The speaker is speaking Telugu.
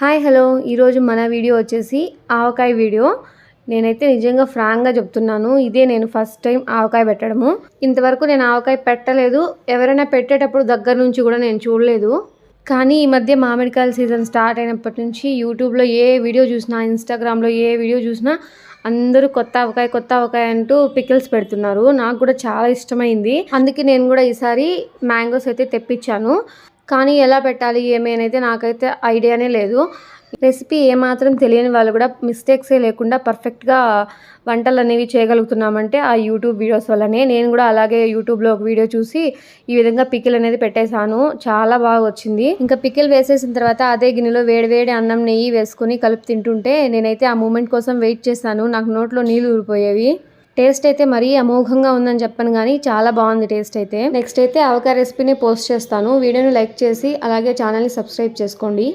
Hi hello. ఈరోజు మన వీడియో వచ్చేసి ఆవకాయ వీడియో. నేనైతే నిజంగా ఫ్రాంక్గా చెప్తున్నాను. ఇదే నేను ఫస్ట్ టైం ఆవకాయ పెట్టడము. ఇంతవరకు నేను ఆవకాయ పెట్టలేదు. ఎవరైనా పెట్టేటప్పుడు దగ్గర నుంచి కూడా నేను చూడలేదు. కానీ ఈ మధ్య మామిడికాయల సీజన్ స్టార్ట్ అయినప్పటి నుంచి యూట్యూబ్లో ఏ వీడియో చూసినా ఇన్స్టాగ్రామ్లో ఏ వీడియో చూసినా అందరూ కొత్త ఆవకాయ కొత్త ఆవకాయ అంటూ పికిల్స్ పెడుతున్నారు. నాకు కూడా చాలా ఇష్టమైంది. అందుకే నేను కూడా ఈసారి మ్యాంగోస్ అయితే తెప్పించాను. కానీ ఎలా పెట్టాలి ఏమి అయితే నాకైతే ఐడియానే లేదు. రెసిపీ ఏమాత్రం తెలియని వాళ్ళు కూడా మిస్టేక్సే లేకుండా పర్ఫెక్ట్గా వంటలు అనేవి చేయగలుగుతున్నామంటే ఆ యూట్యూబ్ వీడియోస్ వల్లనే. నేను కూడా అలాగే యూట్యూబ్లో ఒక వీడియో చూసి ఈ విధంగా పికిల్ అనేది పెట్టేశాను. చాలా బాగా వచ్చింది. ఇంకా పికిల్ వేసేసిన తర్వాత అదే గిన్నెలో వేడివేడి అన్నం నెయ్యి వేసుకుని కలుపు తింటుంటే నేనైతే ఆ మూమెంట్ కోసం వెయిట్ చేశాను. నాకు నోట్లో నీళ్ళు ఊరిపోయేవి. టేస్ట్ అయితే మరీ అమోఘంగా ఉందని చెప్పను కానీ చాలా బాగుంది టేస్ట్ అయితే. నెక్స్ట్ అయితే అవకాయ రెసిపీని పోస్ట్ చేస్తాను. వీడియోని లైక్ చేసి అలాగే ఛానల్ని సబ్స్క్రైబ్ చేసుకోండి.